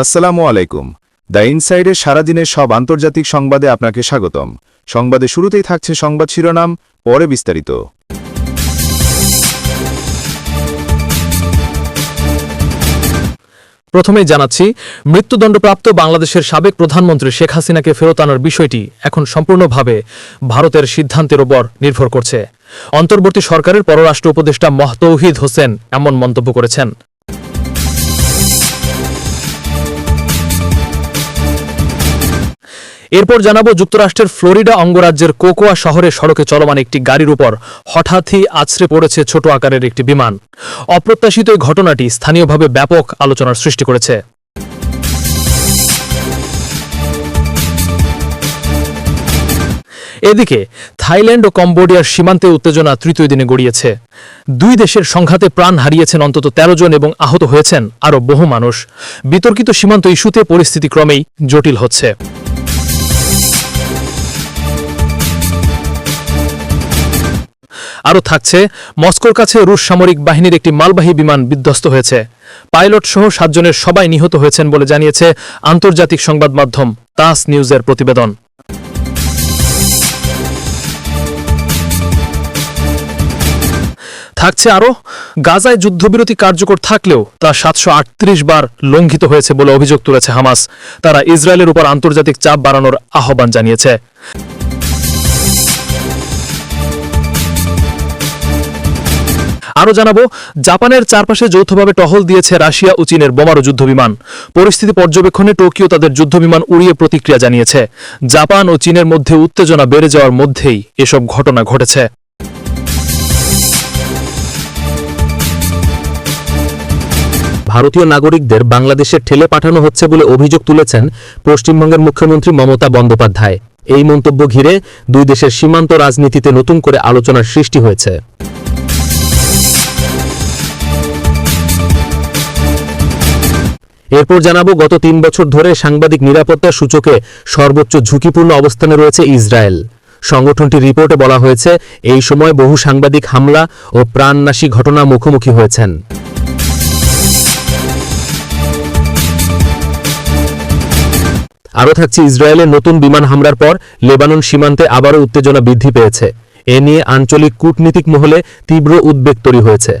আসসালামু আলাইকুম। দ্য ইনসাইডের সারাদিনের সব আন্তর্জাতিক সংবাদে আপনাকে স্বাগতম। সংবাদে শুরুতেই থাকছে সংবাদ শিরোনাম, পরে বিস্তারিত। প্রথমেই জানাচ্ছি, মৃত্যুদণ্ডপ্রাপ্ত বাংলাদেশের সাবেক প্রধানমন্ত্রী শেখ হাসিনাকে ফেরত আনার বিষয়টি এখন সম্পূর্ণভাবে ভারতের সিদ্ধান্তের ওপর নির্ভর করছে। অন্তর্বর্তী সরকারের পররাষ্ট্র উপদেষ্টা মহতৌহিদ হোসেন এমন মন্তব্য করেছেন। এরপর জানাব যুক্তরাষ্ট্রের ফ্লোরিডা অঙ্গরাজ্যের কোকোয়া শহরে সড়কে চলমান একটি গাড়ির উপর হঠাৎই আছড়ে পড়েছে ছোট আকারের একটি বিমান। অপ্রত্যাশিত এই ঘটনাটি স্থানীয়ভাবে ব্যাপক আলোচনার সৃষ্টি করেছে। এদিকে, থাইল্যান্ড ও কম্বোডিয়ার সীমান্তে উত্তেজনা তৃতীয় দিনে গড়িয়েছে। দুই দেশের সংঘাতে প্রাণ হারিয়েছেন অন্তত ১৩ জন এবং আহত হয়েছেন আরও বহু মানুষ। বিতর্কিত সীমান্ত ইস্যুতে পরিস্থিতি ক্রমেই জটিল হচ্ছে। আরও থাকছে, মস্কোর কাছে রুশ সামরিক বাহিনীর একটি মালবাহী বিমান বিধ্বস্ত হয়েছে। পাইলট সহ সাতজনের সবাই নিহত হয়েছেন বলে জানিয়েছে আন্তর্জাতিক সংবাদ মাধ্যম তাস নিউজের প্রতিবেদন। থাকছে আরও, গাজায় যুদ্ধবিরতি কার্যকর থাকলেও তা সাতশ আটত্রিশ বার লঙ্ঘিত হয়েছে বলে অভিযোগ তুলেছে হামাস। তারা ইসরায়েলের উপর আন্তর্জাতিক চাপ বাড়ানোর আহ্বান জানিয়েছে। আরও জানাব, জাপানের চারপাশে যৌথভাবে টহল দিয়েছে রাশিয়া ও চীনের বোমারু যুদ্ধবিমান। পরিস্থিতি পর্যবেক্ষণে টোকিও তাদের যুদ্ধবিমান উড়িয়ে প্রতিক্রিয়া জানিয়েছে। জাপান ও চীনের মধ্যে উত্তেজনা বেড়ে যাওয়ার মধ্যেই এসব ঘটনা ঘটেছে। ভারতীয় নাগরিকদের বাংলাদেশে ঠেলে পাঠানো হচ্ছে বলে অভিযোগ তুলেছেন পশ্চিমবঙ্গের মুখ্যমন্ত্রী মমতা বন্দ্যোপাধ্যায়। এই মন্তব্য ঘিরে দুই দেশের সীমান্ত রাজনীতিতে নতুন করে আলোচনার সৃষ্টি হয়েছে। এরপর জানাব, গত তিন বছর ধরে সাংবাদিক নিরাপত্তার সূচকে সর্বোচ্চ ঝুঁকিপূর্ণ অবস্থানে রয়েছে ইসরায়েল। সংগঠনটির রিপোর্টে বলা হয়েছে, এই সময় বহু সাংবাদিক হামলা ও প্রাণনাশী ঘটনা মুখোমুখি হয়েছেন। আরও থাকছে ইসরায়েলের নতুন বিমান হামলার পর লেবানন সীমান্তে আবারও উত্তেজনা বৃদ্ধি পেয়েছে। এ নিয়ে আঞ্চলিক কূটনীতিক মহলে তীব্র উদ্বেগ তৈরি হয়েছে।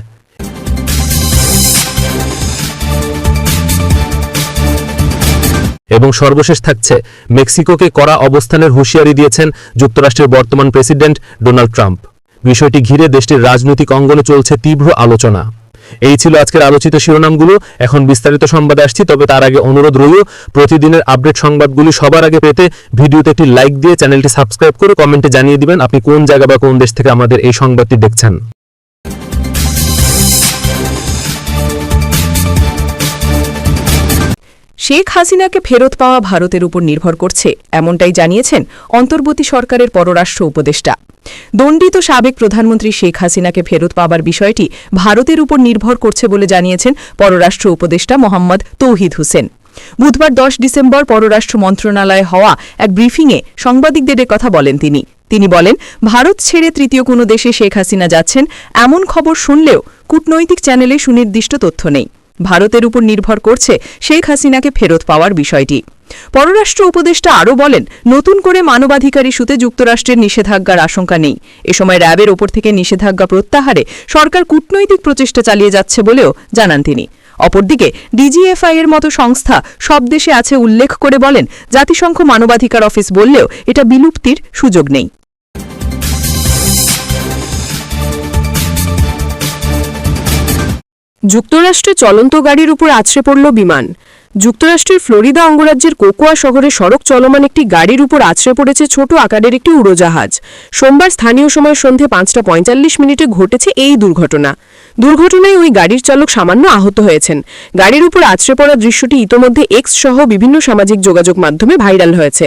এবং সর্বশেষ থাকছে, মেক্সিকোকে কড়া অবস্থানের হুঁশিয়ারি দিয়েছেন যুক্তরাষ্ট্রের বর্তমান প্রেসিডেন্ট ডোনাল্ড ট্রাম্প। বিষয়টি ঘিরে দেশটির রাজনৈতিক অঙ্গনে চলছে তীব্র আলোচনা। এই ছিল আজকের আলোচিত শিরোনামগুলো। এখন বিস্তারিত সংবাদে আসছি, তবে তার আগে অনুরোধ রইল, প্রতিদিনের আপডেট সংবাদগুলি সবার আগে পেতে ভিডিওতে একটি লাইক দিয়ে চ্যানেলটি সাবস্ক্রাইব করে কমেন্টে জানিয়ে দিবেন আপনি কোন জায়গা বা কোন দেশ থেকে আমাদের এই সংবাদটি দেখছেন। শেখ হাসিনাকে ফেরত পাওয়া ভারতের উপর নির্ভর করছে, এমনটাই জানিয়েছেন অন্তর্বর্তী সরকারের পররাষ্ট্র উপদেষ্টা। দণ্ডিত সাবেক প্রধানমন্ত্রী শেখ হাসিনাকে ফেরত পাওয়ার বিষয়টি ভারতের উপর নির্ভর করছে বলে জানিয়েছেন পররাষ্ট্র উপদেষ্টা মোহাম্মদ তৌহিদ হোসেন। বুধবার দশ ডিসেম্বর পররাষ্ট্র মন্ত্রণালয়ে হওয়া এক ব্রিফিংয়ে সাংবাদিকদের কথা বলেন তিনি। তিনি বলেন, ভারত ছেড়ে তৃতীয় কোনো দেশে শেখ হাসিনা যাচ্ছেন, এমন খবর শুনলেও কূটনৈতিক চ্যানেলে সুনির্দিষ্ট তথ্য নেই। ভারতের উপর নির্ভর করছে শেখ হাসিনাকে ফেরত পাওয়ার বিষয়টি। পররাষ্ট্র উপদেষ্টা আরও বলেন, নতুন করে মানবাধিকার ইস্যুতে যুক্তরাষ্ট্রের নিষেধাজ্ঞার আশঙ্কা নেই। এ সময় র্যাবের ওপর থেকে নিষেধাজ্ঞা প্রত্যাহারে সরকার কূটনৈতিক প্রচেষ্টা চালিয়ে যাচ্ছে বলেও জানান তিনি। অপরদিকে, ডিজিএফআই এর মতো সংস্থা সব দেশে আছে উল্লেখ করে বলেন, জাতিসংঘ মানবাধিকার অফিস বললেও এটা বিলুপ্তির সুযোগ নেই। যুক্তরাষ্ট্রে চলন্ত গাড়ির উপর আছড়ে পড়ল বিমান। যুক্তরাষ্ট্রের ফ্লোরিদা অঙ্গরাজ্যের কোকোয়া শহরে সড়ক চলমান একটি গাড়ির উপর আছড়ে পড়েছে ছোট আকারের একটি উড়োজাহাজ। সোমবার স্থানীয় সময় সন্ধে পাঁচটা পঁয়তাল্লিশ মিনিটে ঘটেছে এই দুর্ঘটনা। দুর্ঘটনায় ওই গাড়ির চালক সামান্য আহত হয়েছেন। গাড়ির উপর আছড়ে পড়া দৃশ্যটি ইতোমধ্যে এক্স সহ বিভিন্ন সামাজিক যোগাযোগ মাধ্যমে ভাইরাল হয়েছে।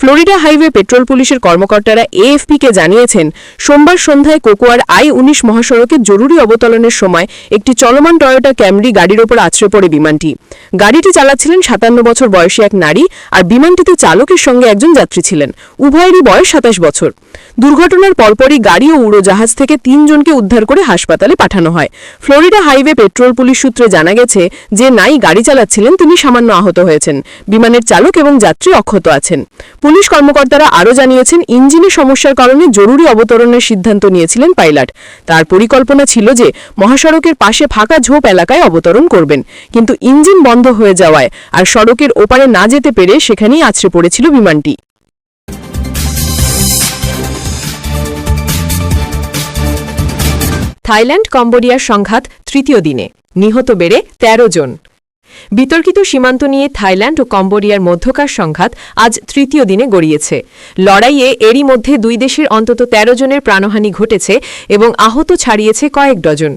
ফ্লোরিডা হাইওয়ে পেট্রোল পুলিশের কর্মকর্তারা এএফপিকে জানিয়েছেন, সোমবার সন্ধ্যায় কোকোয়ার আই উনিশ মহাসড়কে জরুরি অবতরণের সময় একটি চলমান টয়োটা ক্যামরি গাড়ির ওপর আছড়ে পড়ে বিমানটি। গাড়িটি চালাচ্ছিলেন সাতান্ন বছর বয়সী এক নারী আর বিমানটিতে চালকের সঙ্গে একজন যাত্রী ছিলেন। উভয়েরই বয়স সাতাশ বছর। দুর্ঘটনার পরপরই গাড়ি ও উড়োজাহাজ থেকে তিনজনকে উদ্ধার করে হাসপাতালে পাঠানো হয়। ফ্লোরিডা হাইওয়ে পেট্রোল পুলিশ সূত্রে জানা গেছে যে নাই গাড়ি চালাচ্ছিলেন তিনি সামান্য আহত হয়েছেন। বিমানের চালক এবং যাত্রী অক্ষত আছেন। পুলিশ কর্মকর্তারা আরও জানিয়েছেন, ইঞ্জিনের সমস্যার কারণে জরুরি অবতরণের সিদ্ধান্ত নিয়েছিলেন পাইলট। তার পরিকল্পনা ছিল যে মহাসড়কের পাশে ফাঁকা ঝোপ এলাকায় অবতরণ করবেন। কিন্তু ইঞ্জিন বন্ধ হয়ে যাওয়ায় আর সড়কের ওপারে না যেতে পেরে সেখানেই আছড়ে পড়েছিল বিমানটি। থাইল্যান্ড কম্বোডিয়ার সংঘাত তৃতীয় দিনে। নিহত বেড়ে ১৩ জন। বিতর্কিত সীমান্ত নিয়ে থাইল্যান্ড ও কম্বোডিয়ার মধ্যকার সংঘাত আজ তৃতীয় দিনে গড়িয়েছে। লড়াইয়ে এরই মধ্যে দুই দেশের অন্তত ১৩ জনের প্রাণহানি ঘটেছে এবং আহত ছাড়িয়েছে কয়েক ডজন।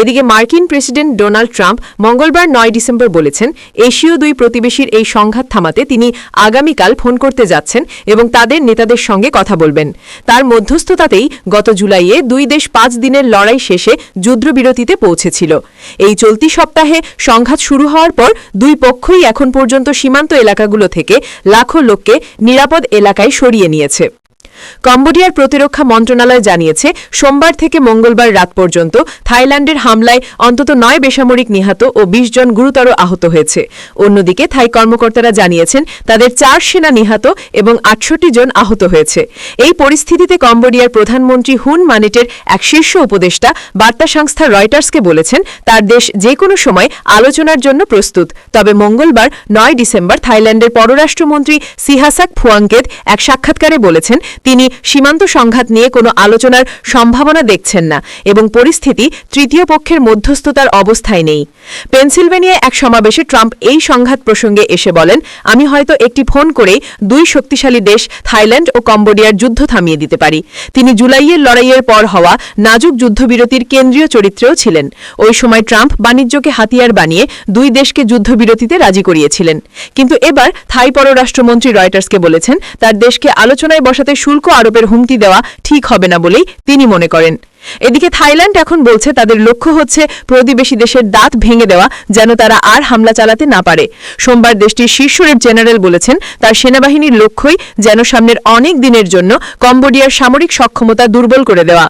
এদিকে মার্কিন প্রেসিডেন্ট ডোনাল্ড ট্রাম্প মঙ্গলবার নয় ডিসেম্বর বলেছেন, এশীয় দুই প্রতিবেশীর এই সংঘাত থামাতে তিনি আগামীকাল ফোন করতে যাচ্ছেন এবং তাদের নেতাদের সঙ্গে কথা বলবেন। তার মধ্যস্থতাতেই গত জুলাইয়ে দুই দেশ পাঁচ দিনের লড়াই শেষে যুদ্ধবিরতিতে পৌঁছেছিল। এই চলতি সপ্তাহে সংঘাত শুরু হওয়ার পর দুই পক্ষই এখন পর্যন্ত সীমান্ত এলাকাগুলো থেকে লাখো লোককে নিরাপদ এলাকায় সরিয়ে নিয়েছে। কম্বোডিয়ার প্রতিরক্ষা মন্ত্রণালয় জানিয়েছে, সোমবার থেকে মঙ্গলবার রাত পর্যন্ত থাইল্যান্ডের হামলায় অন্তত নয় বেসামরিক নিহত ও ২০ জন গুরুতর আহত হয়েছে। অন্যদিকে থাই কর্মকর্তারা জানিয়েছেন, তাদের চার সেনা নিহত এবং আটষট্টি জন আহত হয়েছে। এই পরিস্থিতিতে কম্বোডিয়ার প্রধানমন্ত্রী হুন মানেটের এক শীর্ষ উপদেষ্টা বার্তা সংস্থা রয়টার্সকে বলেছেন, তার দেশ যে কোনো সময় আলোচনার জন্য প্রস্তুত। তবে মঙ্গলবার নয় ডিসেম্বর থাইল্যান্ডের পররাষ্ট্রমন্ত্রী সিহাসাক ফুয়াঙ্কেত এক সাক্ষাৎকারে বলেছেন তিনি সীমান্ত সংঘাত নিয়ে কোনো আলোচনার সম্ভাবনা দেখছেন না এবং পরিস্থিতি তৃতীয় পক্ষের মধ্যস্থতার অবস্থায় নেই। পেনসিলভেনিয়ায় এক সমাবেশে ট্রাম্প এই সংঘাত প্রসঙ্গে এসে বলেন, আমি হয়তো একটি ফোন করেই দুই শক্তিশালী দেশ, থাইল্যান্ড ও কম্বোডিয়ার যুদ্ধ থামিয়ে দিতে পারি। তিনি জুলাইয়ের লড়াইয়ের পর হওয়া নাজুক যুদ্ধবিরতির কেন্দ্রীয় চরিত্রেও ছিলেন। ওই সময় ট্রাম্প বাণিজ্যকে হাতিয়ার বানিয়ে দুই দেশকে যুদ্ধবিরতিতে রাজি করিয়েছিলেন। কিন্তু এবার থাই পররাষ্ট্রমন্ত্রী রয়টার্সকে বলেছেন, তার দেশকে আলোচনায় বসাতে শুল্ক আরোপের হুমকি দেওয়া ঠিক হবে না বলেই তিনি মনে করেন। এদিকে থাইল্যান্ড এখন বলছে তাদের লক্ষ্য হচ্ছে প্রতিবেশী দেশের দাঁত ভেঙে দেওয়া যেন তারা আর হামলা চালাতে না পারে। সোমবার দেশটির শীর্ষ জেনারেল বলেছেন, তার সেনাবাহিনীর লক্ষ্যই যেন সামনের অনেক দিনের জন্য কম্বোডিয়ার সামরিক সক্ষমতা দুর্বল করে দেওয়া।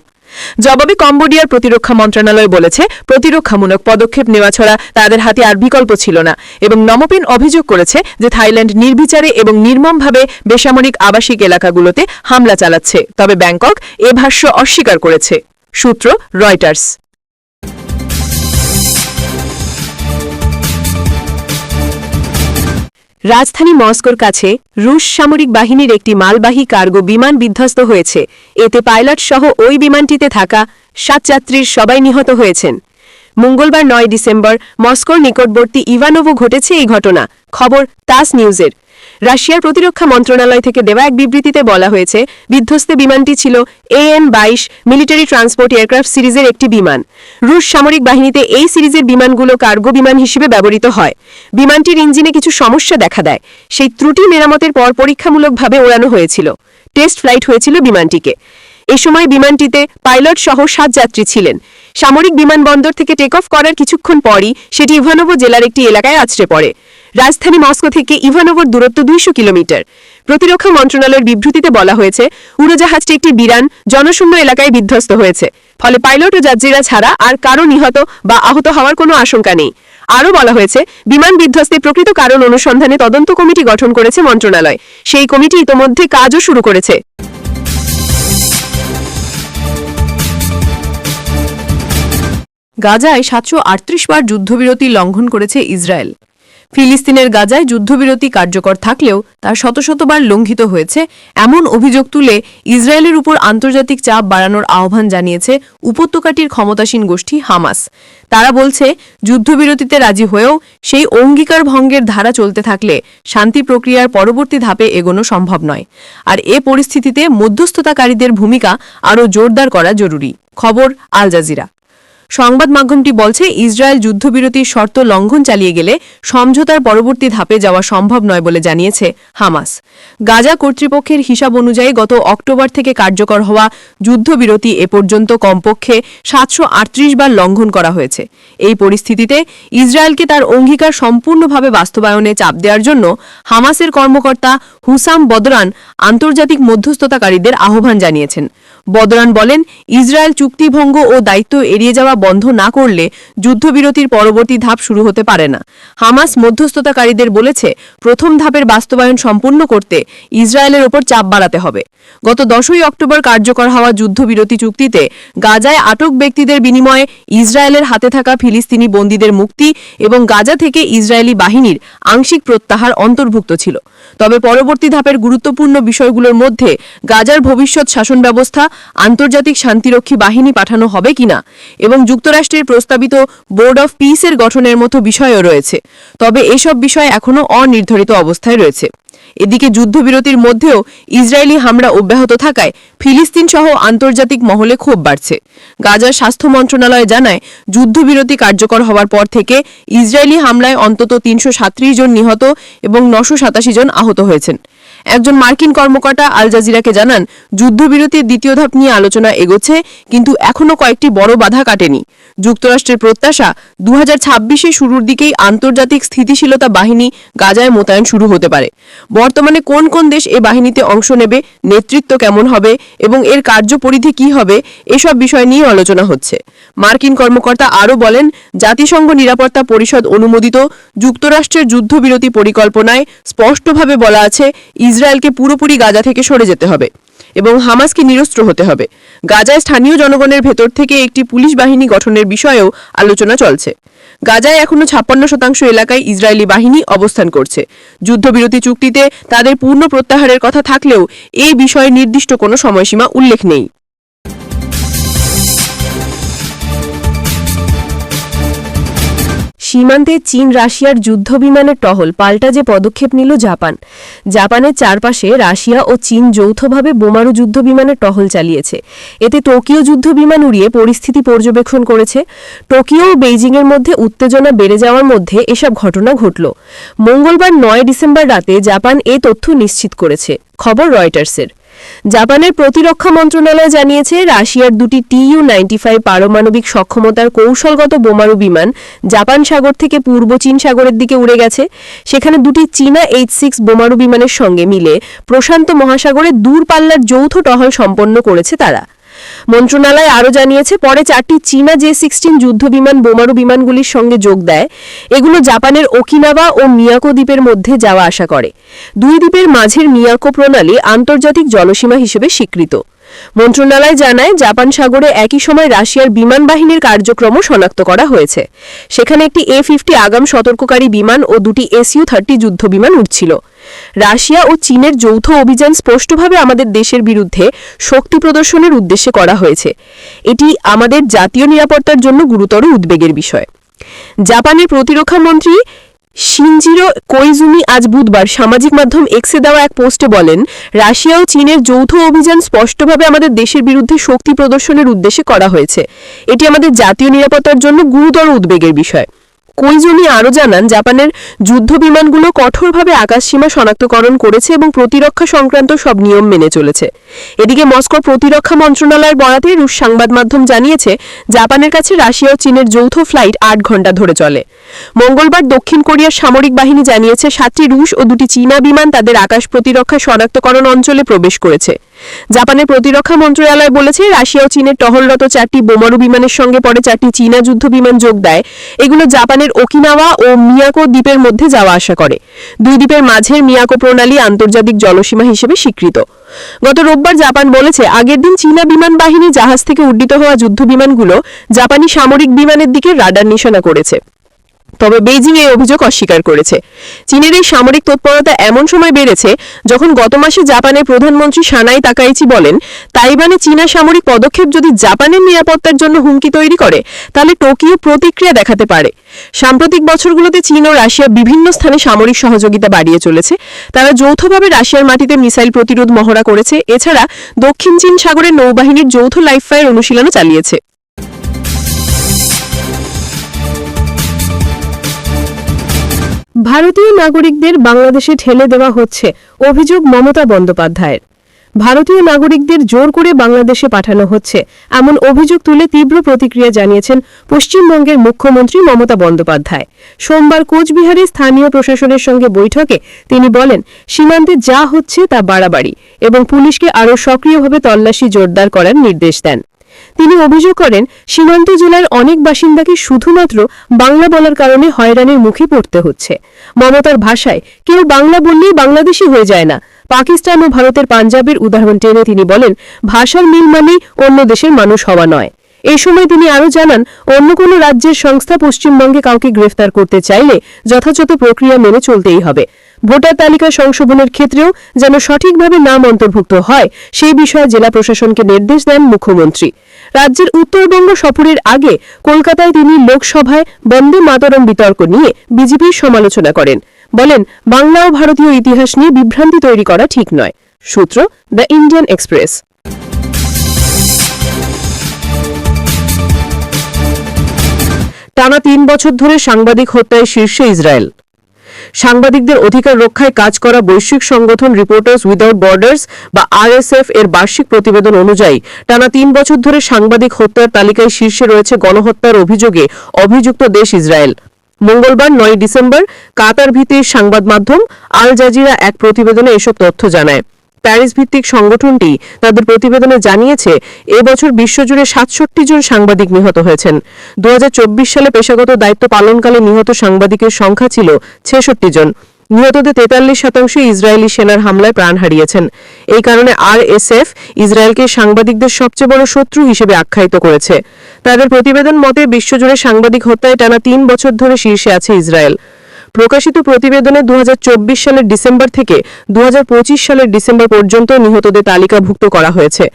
জবাবে কম্বোডিয়ার প্রতিরক্ষা মন্ত্রণালয় বলেছে, প্রতিরক্ষামূলক পদক্ষেপ নেওয়া ছাড়া তাদের হাতে আর বিকল্প ছিল না এবং নমপিন অভিযোগ করেছে যে থাইল্যান্ড নির্বিচারে এবং নির্মমভাবে বেসামরিক আবাসিক এলাকাগুলোতে হামলা চালাচ্ছে। তবে ব্যাংকক এ ভাষ্য অস্বীকার করেছে। সূত্র রয়টার্স। রাজধানী মস্কোর কাছে রুশ সামরিক বাহিনীর একটি মালবাহী কার্গো বিমান বিধ্বস্ত হয়েছে। এতে পাইলট সহ ওই বিমানটিতে থাকা সাত যাত্রীর সবাই নিহত হয়েছেন। মঙ্গলবার নয় ডিসেম্বর মস্কোর নিকটবর্তী ইভানোভো ঘটেছে এই ঘটনা। খবর তাস নিউজের। রাশিয়ার প্রতিরক্ষা মন্ত্রণালয় থেকে দেওয়া এক বিবৃতিতে বলা হয়েছে, বিধ্বস্ত বিমানটি ছিল এএন বাইশ মিলিটারি ট্রান্সপোর্ট এয়ারক্রাফট সিরিজের একটি বিমান। রুশ সামরিক বাহিনীতে এই সিরিজের বিমানগুলো কার্গো বিমান হিসেবে ব্যবহৃত হয়। বিমানটির ইঞ্জিনে কিছু সমস্যা দেখা দেয়। সেই ত্রুটি মেরামতের পর পরীক্ষামূলকভাবে ওড়ানো হয়েছিল। টেস্ট ফ্লাইট হয়েছিল বিমানটিকে। এ সময় বিমানটিতে পাইলট সহ সাত যাত্রী ছিলেন। সামরিক বিমানবন্দর থেকে টেক অফ করার কিছুক্ষণ পরই সেটি ইভানোভো জেলার একটি এলাকায় আছড়ে পড়ে। রাজধানী মস্কো থেকে ইভানোভোর দূরত্ব দুইশো কিলোমিটার। প্রতিরক্ষা মন্ত্রণালয়ের বিবৃতিতে বলা হয়েছে, উড়োজাহাজটি একটি বিরান, জনশূন্য এলাকায় বিধ্বস্ত হয়েছে। ফলে পাইলট ও যাত্রীরা ছাড়া আর কারও নিহত বা আহত হওয়ার কোনো আশঙ্কা নেই। আরও বলা হয়েছে, বিমান বিধ্বস্তের প্রকৃত কারণ অনুসন্ধানে তদন্ত কমিটি গঠন করেছে মন্ত্রণালয়। সেই কমিটি ইতোমধ্যে কাজও শুরু করেছে। গাজায় সাতশো আটত্রিশ বার যুদ্ধবিরতি লঙ্ঘন করেছে ইসরায়েল। ফিলিস্তিনের গাজায় যুদ্ধবিরতি কার্যকর থাকলেও তা শত শতবার লঙ্ঘিত হয়েছে এমন অভিযোগ তুলে ইসরায়েলের উপর আন্তর্জাতিক চাপ বাড়ানোর আহ্বান জানিয়েছে উপত্যকাটির ক্ষমতাসীন গোষ্ঠী হামাস। তারা বলছে, যুদ্ধবিরতিতে রাজি হয়েও সেই অঙ্গীকার ভঙ্গের ধারা চলতে থাকলে শান্তি প্রক্রিয়ার পরবর্তী ধাপে এগোনো সম্ভব নয়। আর এ পরিস্থিতিতে মধ্যস্থতাকারীদের ভূমিকা আরও জোরদার করা জরুরি। খবর আল জাজিরা। সংবাদ মাধ্যমটি বলছে, ইসরায়েল যুদ্ধবিরতির শর্ত লঙ্ঘন চালিয়ে গেলে সমঝোতার পরবর্তী ধাপে যাওয়া সম্ভব নয় বলে জানিয়েছে হামাস। গাজা কর্তৃপক্ষের হিসাব অনুযায়ী গত অক্টোবর থেকে কার্যকর হওয়া যুদ্ধবিরতি এ পর্যন্ত কমপক্ষে সাতশো আটত্রিশ বার লঙ্ঘন করা হয়েছে। এই পরিস্থিতিতে ইসরায়েলকে তার অঙ্গীকার সম্পূর্ণভাবে বাস্তবায়নে চাপ দেওয়ার জন্য হামাসের কর্মকর্তা হুসাম বদরান আন্তর্জাতিক মধ্যস্থতাকারীদের আহ্বান জানিয়েছেন। বদরান বলেন, ইসরায়েল চুক্তিভঙ্গ ও দায়িত্ব এড়িয়ে যাওয়া বন্ধ না করলে যুদ্ধবিরতির পরবর্তী ধাপ শুরু হতে পারে না। হামাস মধ্যস্থতাকারীদের বলেছে, প্রথম ধাপের বাস্তবায়ন সম্পূর্ণ করতে ইসরায়েলের ওপর চাপ বাড়াতে হবে। গত দশই অক্টোবর কার্যকর হওয়া যুদ্ধবিরতি চুক্তিতে গাজায় আটক ব্যক্তিদের বিনিময়ে ইসরায়েলের হাতে থাকা ফিলিস্তিনি বন্দীদের মুক্তি এবং গাজা থেকে ইসরায়েলি বাহিনীর আংশিক প্রত্যাহার অন্তর্ভুক্ত ছিল। তবে পরবর্তী ধাপের গুরুত্বপূর্ণ বিষয়গুলোর মধ্যে গাজার ভবিষ্যৎ শাসন ব্যবস্থা, আন্তর্জাতিক শান্তিরক্ষী বাহিনী পাঠানো হবে কিনা এবং যুক্তরাষ্ট্রের প্রস্তাবিত বোর্ড অফ পিসের গঠনের মতো বিষয়ও রয়েছে। তবে এসব বিষয় এখনও অনির্ধারিত অবস্থায় রয়েছে। এদিকে যুদ্ধবিরতির মধ্যেও ইসরায়েলি হামলা অব্যাহত থাকায় ফিলিস্তিন সহ আন্তর্জাতিক মহলে ক্ষোভ বাড়ছে। গাজার স্বাস্থ্য মন্ত্রণালয় জানায়, যুদ্ধবিরতি কার্যকর হওয়ার পর থেকে ইসরায়েলি হামলায় অন্তত তিনশো জন নিহত এবং নশো জন আহত হয়েছেন। একজন মার্কিন কর্মকর্তা আল জাজিরাকে জানান, যুদ্ধবিরতির দ্বিতীয় ধাপ নিয়ে আলোচনা এগোচ্ছে, কিন্তু এখনও কয়েকটি বড় বাধা কাটেনি। যুক্তরাষ্ট্রের প্রত্যাশা দু হাজার শুরুর দিকেই আন্তর্জাতিক স্থিতিশীলতা বাহিনী গাজায় মোতায়েন শুরু হতে পারে। বর্তমানে কোন কোন দেশ এ বাহিনীতে অংশ নেবে, নেতৃত্ব কেমন হবে এবং এর কার্যপরিধি কি হবে, এসব বিষয় নিয়ে আলোচনা হচ্ছে। মার্কিন কর্মকর্তা আরও বলেন, জাতিসংঘ নিরাপত্তা পরিষদ অনুমোদিত, যুক্তরাষ্ট্রের যুদ্ধবিরতি পরিকল্পনায় স্পষ্টভাবে বলা আছে ইসরায়েলকে পুরোপুরি গাজা থেকে সরে যেতে হবে এবং হামাসকে নিরস্ত্র হতে হবে। গাজায় স্থানীয় জনগণের ভেতর থেকে একটি পুলিশ বাহিনী গঠনের বিষয়েও আলোচনা চলছে। গাজায় এখনও ছাপ্পান্ন শতাংশ এলাকায় ইসরায়েলি বাহিনী অবস্থান করছে। যুদ্ধবিরতি চুক্তিতে তাদের পূর্ণ প্রত্যাহারের কথা থাকলেও এই বিষয়ে নির্দিষ্ট কোনো সময়সীমা উল্লেখ নেই। সীমান্তে চীন রাশিয়ার যুদ্ধবিমানের টহল পাল্টা যে পদক্ষেপ নিল জাপান। জাপানের চারপাশে রাশিয়া ও চীন যৌথভাবে বোমারু যুদ্ধবিমানের টহল চালিয়েছে। এতে টোকিও যুদ্ধবিমান উড়িয়ে পরিস্থিতি পর্যবেক্ষণ করেছে। টোকিও ও বেইজিংয়ের মধ্যে উত্তেজনা বেড়ে যাওয়ার মধ্যে এসব ঘটনা ঘটল। মঙ্গলবার নয় ডিসেম্বর রাতে জাপান এ তথ্য নিশ্চিত করেছে। খবর রয়টার্সের। জাপানের প্রতিরক্ষা মন্ত্রণালয় জানিয়েছে, রাশিয়ার দুটি টিইউ নাইনটি ফাইভ পারমাণবিক সক্ষমতার কৌশলগত বোমারু বিমান জাপান সাগর থেকে পূর্ব চীন সাগরের দিকে উড়ে গেছে। সেখানে দুটি চীনা এইচ সিক্স বোমারু বিমানের সঙ্গে মিলে প্রশান্ত মহাসাগরে দূরপাল্লার যৌথ টহল সম্পন্ন করেছে তারা। মন্ত্রণালয় আরও জানিয়েছে, পরে চারটি চীনা জে সিক্সটিন যুদ্ধবিমান, বোমারু বিমানগুলির সঙ্গে যোগ দেয়। এগুলো জাপানের ওকিনাবা ও মিয়াকো দ্বীপের মধ্যে যাওয়া আসা করে। দুই দ্বীপের মাঝের মিয়াকো প্রণালী আন্তর্জাতিক জলসীমা হিসেবে স্বীকৃত। মন্ত্রণালয় জানায়, জাপান সাগরে একই সময় রাশিয়ার বিমান বাহিনীর কার্যক্রমও শনাক্ত করা হয়েছে। সেখানে একটি এ ফিফটি আগাম সতর্ককারী বিমান ও দুটি এসইউ থার্টি যুদ্ধবিমান উঠছিল। রাশিয়া ও চীনের যৌথ অভিযান স্পষ্টভাবে আমাদের দেশের বিরুদ্ধে শক্তি প্রদর্শনের উদ্দেশ্যে করা হয়েছে। এটি আমাদের জাতীয় নিরাপত্তার জন্য গুরুতর উদ্বেগের বিষয়। জাপানের প্রতিরক্ষা মন্ত্রী শিনজিরো কোইজুমি আজ বুধবার সামাজিক মাধ্যম এক্সে দেওয়া এক পোস্টে বলেন, রাশিয়া ও চীনের যৌথ অভিযান স্পষ্টভাবে আমাদের দেশের বিরুদ্ধে শক্তি প্রদর্শনের উদ্দেশ্যে করা হয়েছে। এটি আমাদের জাতীয় নিরাপত্তার জন্য গুরুতর উদ্বেগের বিষয়। কোইজুনি আরও জানান, জাপানের যুদ্ধ বিমানগুলো কঠোরভাবে আকাশসীমা শনাক্তকরণ করেছে এবং প্রতিরক্ষা সংক্রান্ত সব নিয়ম মেনে চলেছে। এদিকে মস্কো প্রতিরক্ষা মন্ত্রণালয়ের বরাতে রুশ সংবাদ মাধ্যম জানিয়েছে, জাপানের কাছে রাশিয়া ও চীনের যৌথ ফ্লাইট আট ঘণ্টা ধরে চলে। মঙ্গলবার দক্ষিণ কোরিয়ার সামরিক বাহিনী জানিয়েছে, সাতটি রুশ ও দুটি চীনা বিমান তাদের আকাশ প্রতিরক্ষা শনাক্তকরণ অঞ্চলে প্রবেশ করেছে। জাপানের প্রতিরক্ষা মন্ত্রণালয় বলেছে, রাশিয়া ও চীনের টহলরত চারটি বোমারু বিমানের সঙ্গে পরে চারটি চীনা যুদ্ধ বিমান যোগ দেয়। এগুলো জাপানের ওকিনাওয়া ও মিয়াকো দ্বীপের মধ্যে যাওয়া আসা করে। দুই দ্বীপের মাঝের মিয়াকো প্রণালী আন্তর্জাতিক জলসীমা হিসেবে স্বীকৃত। গত রোববার জাপান বলেছে, আগের দিন চীনা বিমান বাহিনী জাহাজ থেকে উড্ডিত হওয়া যুদ্ধ বিমানগুলো জাপানি সামরিক বিমানের দিকে রাডার নিশানা করেছে। তবে বেইজিং এই অভিযোগ অস্বীকার করেছে। চীনের এই সামরিক তৎপরতা এমন সময় বেড়েছে যখন গত মাসে জাপানের প্রধানমন্ত্রী সানাই তাকাইচি বলেন তাইবানে চীনা সামরিক পদক্ষেপ যদি জাপানের নিরাপত্তার জন্য হুমকি তৈরি করে, তাহলে টোকিও প্রতিক্রিয়া দেখাতে পারে। সাম্প্রতিক বছরগুলোতে চীন ও রাশিয়া বিভিন্ন স্থানে সামরিক সহযোগিতা বাড়িয়ে চলেছে। তারা যৌথভাবে রাশিয়ার মাটিতে মিসাইল প্রতিরোধ মহড়া করেছে। এছাড়া দক্ষিণ চীন সাগরে নৌবাহিনীর যৌথ লাইফ ফায়ার অনুশীলনও চালিয়েছে। ভারতীয় নাগরিকদের বাংলাদেশে ঠেলে দেওয়া হচ্ছে অভিযোগ মমতা বন্দ্যোপাধ্যায়ের। ভারতীয় নাগরিকদের জোর করে বাংলাদেশে পাঠানো হচ্ছে, এমন অভিযোগ তুলে তীব্র প্রতিক্রিয়া জানিয়েছেন পশ্চিমবঙ্গের মুখ্যমন্ত্রী মমতা বন্দ্যোপাধ্যায়। সোমবার কোচবিহারে স্থানীয় প্রশাসনের সঙ্গে বৈঠকে তিনি বলেন, সীমান্তে যা হচ্ছে তা বাড়াবাড়ি এবং পুলিশকে আরও সক্রিয়ভাবে তল্লাশি জোরদার করার নির্দেশ দেন। তিনি অভিযোগ করেন, সীমান্ত জেলার অনেক বাসিন্দাকে শুধুমাত্র বাংলা বলার কারণে হয়রানির মুখে পড়তে হচ্ছে। মমতার ভাষায় কেউ বাংলা বললেই বাংলাদেশি হয়ে যায় না। পাকিস্তান ও ভারতের পাঞ্জাবের উদাহরণ টেনে তিনি বলেন, ভাষার মিল মানেই অন্য দেশের মানুষ হওয়া নয়। এই সময় তিনি আরও জানান, অন্য কোনো রাজ্যের সংস্থা পশ্চিমবঙ্গে কাউকে গ্রেফতার করতে চাইলে যথাযথ প্রক্রিয়া মেনে চলতেই হবে। ভোটার তালিকা সংশোধনের ক্ষেত্রেও যেন সঠিকভাবে নাম অন্তর্ভুক্ত হয়, সেই বিষয়ে জেলা প্রশাসনকে নির্দেশ দেন মুখ্যমন্ত্রী। রাজ্যের উত্তরবঙ্গ সফরের আগে কলকাতায় তিনি লোকসভায় বন্দে মাতরম বিতর্ক নিয়ে বিজেপির সমালোচনা করেন। বলেন, বাংলা ও ভারতীয় ইতিহাস নিয়ে বিভ্রান্তি তৈরি করা ঠিক নয়। সূত্র, দ্য ইন্ডিয়ান এক্সপ্রেস। টানা তিন বছর ধরে সাংবাদিক হত্যায় শীর্ষে ইসরায়েল। সাংবাদিকদের অধিকার রক্ষায় কাজ করা বৈশ্বিক সংগঠন রিপোর্টার্স উইদাউট বর্ডার্স বা আরএসএফ এর বার্ষিক প্রতিবেদন অনুযায়ী, টানা তিন বছর ধরে সাংবাদিক হত্যার তালিকায় শীর্ষে রয়েছে গণহত্যার অভিযোগে অভিযুক্ত দেশ ইসরায়েল। মঙ্গলবার নয় ডিসেম্বর কাতার ভিত্তিক সাংবাদ মাধ্যম আল জাজিরা এক প্রতিবেদনে এসব তথ্য জানায়। প্যারিস ভিত্তিক সংগঠনটি তাদের প্রতিবেদনে জানিয়েছে এবছর বিশ্বজুড়ে সাতষট্টি জন সাংবাদিক নিহত হয়েছেন। দু হাজার চব্বিশ সালে পেশাগত দায়িত্ব পালনকালে নিহত সাংবাদিকের সংখ্যা ছিল ছেষট্টি জন। নিহতদের তেতাল্লিশ শতাংশ ইসরায়েলি সেনার হামলায় প্রাণ হারিয়েছেন। এই কারণে আর আরএসএফ ইসরায়েলকে সাংবাদিকদের সবচেয়ে বড় শত্রু হিসেবে আখ্যায়িত করেছে। তাদের প্রতিবেদন মতে, বিশ্বজুড়ে সাংবাদিক হত্যায় টানা তিন বছর ধরে শীর্ষে আছে ইসরায়েল। প্রকাশিত প্রতিবেদনে দু হাজার চব্বিশ সালের ডিসেম্বর থেকে দু হাজার পঁচিশ সালের ডিসেম্বর পর্যন্ত নিহতদের তালিকাভুক্ত করা হয়েছে।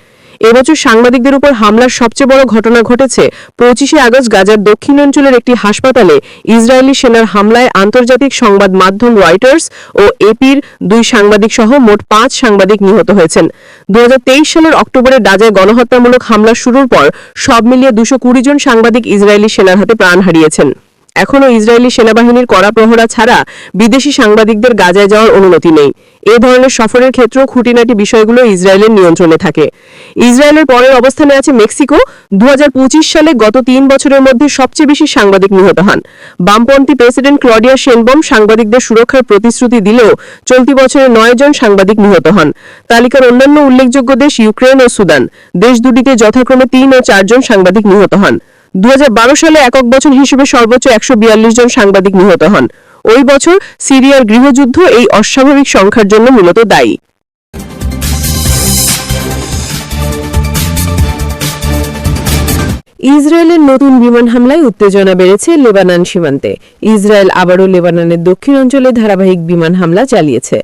এবছর সাংবাদিকদের উপর হামলার সবচেয়ে বড় ঘটনা ঘটেছে পঁচিশে আগস্ট গাজার দক্ষিণাঞ্চলের একটি হাসপাতালে ইসরায়েলি সেনার হামলায় আন্তর্জাতিক সংবাদ মাধ্যম রয়টার্স ও এপির দুই সাংবাদিক সহ মোট পাঁচ সাংবাদিক নিহত হয়েছেন। দু হাজার তেইশ সালের অক্টোবরে ডাজায় গণহত্যামূলক হামলা শুরুর পর সব মিলিয়ে দুশো জন সাংবাদিক ইসরায়েলি সেনার হাতে প্রাণ হারিয়েছেন। এখনও ইসরায়েলি সেনাবাহিনীর কড়া প্রহরা ছাড়া বিদেশি সাংবাদিকদের গাজায় যাওয়ার অনুমতি নেই। এ ধরনের সফরের ক্ষেত্রেও খুঁটিনাটি বিষয়গুলো ইসরায়েলের নিয়ন্ত্রণে থাকে। ইসরায়েলের পরের অবস্থানে আছে মেক্সিকো। দু হাজার পঁচিশ সালে গত তিন বছরের মধ্যে সবচেয়ে বেশি সাংবাদিক নিহত হন। বামপন্থী প্রেসিডেন্ট ক্লডিয়া সেনবম সাংবাদিকদের সুরক্ষার প্রতিশ্রুতি দিলেও চলতি বছরে নয় জন সাংবাদিক নিহত হন। তালিকার অন্যান্য উল্লেখযোগ্য দেশ ইউক্রেন ও সুদান। দেশ দুটিতে যথাক্রমে তিন ও চারজন সাংবাদিক নিহত হন। দু হাজার বারো সালে একক বছর হিসেবে সর্বোচ্চ একশো বিয়াল্লিশ জন সাংবাদিক নিহত হন। ওই বছর সিরিয়ার গৃহযুদ্ধ এই অস্বাভাবিক সংখ্যার জন্য মূলত দায়ী। ইসরায়েলের নতুন বিমান হামলায় উত্তেজনা বেড়েছে লেবানন সীমান্তে। ইসরায়েল আবারও লেবাননের দক্ষিণ অঞ্চলে ধারাবাহিক বিমান হামলা চালিয়েছে।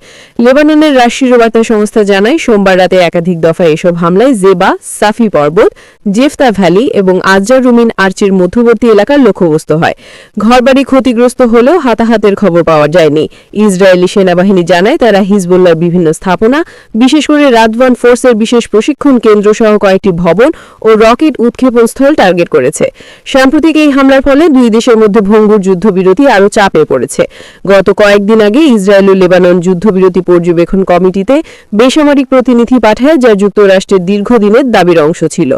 লেবাননের রাষ্ট্রীয় বার্তা সংস্থা জানায়, সোমবার রাতে একাধিক দফায় এসব হামলায় জেবা, সাফি পর্বত, জেফতা ভ্যালি এবং আজরার রুমিন আর্চির মধ্যবর্তী এলাকার লক্ষ্যবস্তু হয়। ঘরবাড়ি ক্ষতিগ্রস্ত হলেও হাতাহাতের খবর পাওয়া যায়নি। ইসরায়েলি সেনাবাহিনী জানায়, তারা হিজবুল্লার বিভিন্ন স্থাপনা, বিশেষ করে রাদওয়ান ফোর্সের বিশেষ প্রশিক্ষণ কেন্দ্র সহ কয়েকটি ভবন ও রকেট উৎক্ষেপণ স্থল টার্গেট করেছে। সাম্প্রতিক এই হামলার ফলে দুই দেশের মধ্যে ভঙ্গুর যুদ্ধবিরতি আরও চাপে পড়েছে। গত কয়েকদিন আগে ইসরায়েল ও লেবানন যুদ্ধবিরতি পর্যবেক্ষণ কমিটিতে বেসামরিক প্রতিনিধি পাঠায়, যা যুক্তরাষ্ট্রের দীর্ঘদিনের দাবির অংশ ছিল।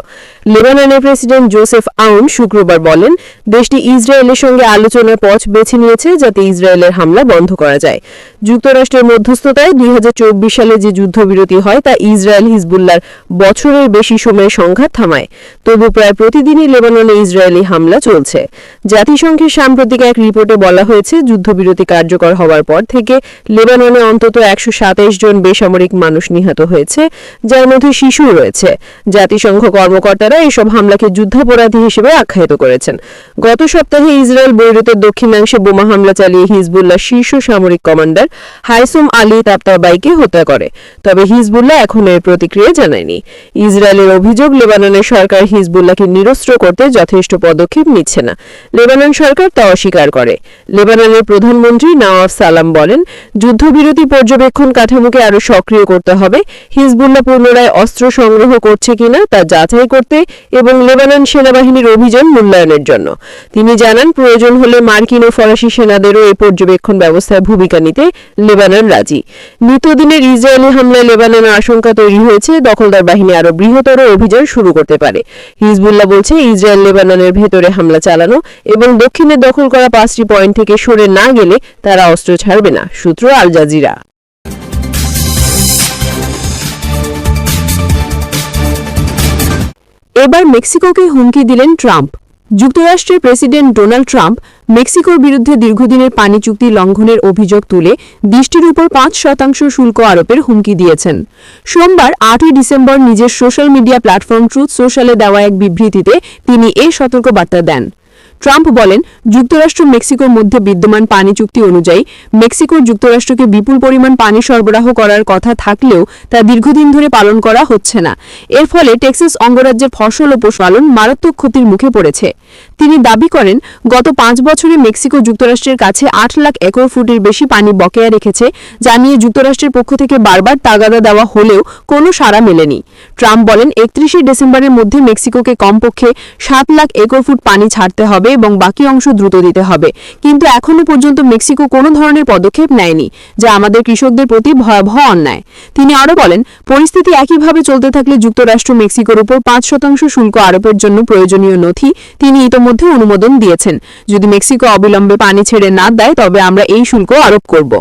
লেবাননের প্রেসিডেন্ট জোসেফ আউন শুক্রবার বলেন, দেশটি ইসরায়েলের সঙ্গে আলোচনার পথ বেছে নিয়েছে যাতে ইসরায়েলের হামলা বন্ধ করা যায়। যুক্তরাষ্ট্রের মধ্যস্থতায় দুই হাজার চব্বিশ সালে যে যুদ্ধবিরতি হয়, তা ইসরায়েল হিজবুল্লার বছরের বেশি সময়ের সংঘাত থামায়। তবু প্রায় প্রতিদিনই লেবাননে ইসরায়েলি হামলা চলছে। জাতিসংঘের সাম্প্রতিক এক রিপোর্টে বলা হয়েছে, যুদ্ধবিরতি কার্যকর হওয়ার পর থেকে লেবাননে অন্তত একশো জন বেসামরিক মানুষ নিহত হয়েছে, যার মধ্যে শিশু রয়েছে। জাতিসংঘ কর্মকর্তারা এসব হামলাকে যুদ্ধাপরাধী হিসেবে আখ্যায়িত করেছেন। গত সপ্তাহে ইসরায়েল বৈরুতের দক্ষিণাংশে বোমা হামলা চালিয়ে হিজবুল্লাহ শীর্ষ সামরিক কমান্ডার হাইসুম আলী তাপ্তাবাইকে হত্যা করে। তবে হিজবুল্লাহ এখনও এর প্রতিক্রিয়া জানায়নি। ইসরায়েলের অভিযোগ, লেবাননের সরকার হিজবুল্লাহকে নিরস্ত্র করতে যথেষ্ট পদক্ষেপ নিচ্ছে না। লেবানন সরকার তা অস্বীকার করে। লেবাননের প্রধানমন্ত্রী নওয়াব সালাম বলেন, যুদ্ধবিরতি পর্যবেক্ষণ কাঠামোকে আরও সক্রিয় করতে হবে। হিজবুল্লাহ পুনরায় অস্ত্র সংগ্রহ করছে কিনা তা যাচাই করতে এবং লেবানন সেনাবাহিনীর অভিযান মূল্যায়নের জন্য। তিনি জানান, প্রয়োজন হলে মার্কিন ও ফরাসি সেনাদেরও এই পর্যবেক্ষণ ব্যবস্থায় ভূমিকা নিতে লেবানন রাজি। নিত্যদিনের ইসরায়েলি হামলায় লেবাননের আশঙ্কা তৈরি হয়েছে। দখলদার বাহিনী আরও বৃহত্তর অভিযান শুরু করতে পারে। হিজবুল্লাহ বলছে ইসরায়েল লেবাননের ভেতরে হামলা চালানো এবং দক্ষিণে দখল করা পাঁচটি পয়েন্ট থেকে সরে না গেলে তারা অস্ত্র ছাড়বে না, সূত্র আল জাজিরা। এবার মেক্সিকোকে হুমকি দিলেন ট্রাম্প। যুক্তরাষ্ট্রের প্রেসিডেন্ট ডোনাল্ড ট্রাম্প মেক্সিকোর বিরুদ্ধে দীর্ঘদিনের পানি চুক্তি লঙ্ঘনের অভিযোগ তুলে দেশটির উপর পাঁচ শতাংশ শুল্ক আরোপের হুমকি দিয়েছেন। সোমবার আটই ডিসেম্বর নিজের সোশ্যাল মিডিয়া প্ল্যাটফর্ম ট্রুথ সোশ্যালে দেওয়া এক বিবৃতিতে তিনি এই সতর্কবার্তা দেন। ট্রাম্প বলেন, যুক্তরাষ্ট্র মেক্সিকোর মধ্যে বিদ্যমান পানি চুক্তি অনুযায়ী মেক্সিকোর যুক্তরাষ্ট্রকে বিপুল পরিমাণ পানি সরবরাহ করার কথা থাকলেও তা দীর্ঘদিন ধরে পালন করা হচ্ছে না। এর ফলে টেক্সাস অঙ্গরাজ্যের ফসল ও পশুপালন মারাত্মক ক্ষতির মুখে পড়েছে। তিনি দাবি করেন, গত পাঁচ বছরে মেক্সিকো যুক্তরাষ্ট্রের কাছে আট লাখ একর ফুটের বেশি পানি বকেয়া রেখেছে, যা নিয়ে যুক্তরাষ্ট্রের পক্ষ থেকে বারবার তাগাদা দেওয়া হলেও কোনো সাড়া মেলেনি। ট্রাম্প বলেন, একত্রিশে ডিসেম্বরের মধ্যে মেক্সিকোকে কমপক্ষে সাত লাখ একর ফুট পানি ছাড়তে হবে এবং বাকি অংশ দ্রুত দিতে হবে। কিন্তু এখনও পর্যন্ত মেক্সিকো কোনো ধরনের পদক্ষেপ নেয়নি, যা আমাদের কৃষকদের প্রতি ভয়াবহ অন্যায়। তিনি আরও বলেন, পরিস্থিতি একইভাবে চলতে থাকলে যুক্তরাষ্ট্র মেক্সিকোর উপর পাঁচ শতাংশ শুল্ক আরোপের জন্য প্রয়োজনীয় নথি তিনি ইতোমধ্যে অনুমোদন দিয়েছেন। যদি মেক্সিকো অবিলম্বে পানি ছেড়ে না দেয়, তবে আমরা এই শুল্ক আরোপ করব।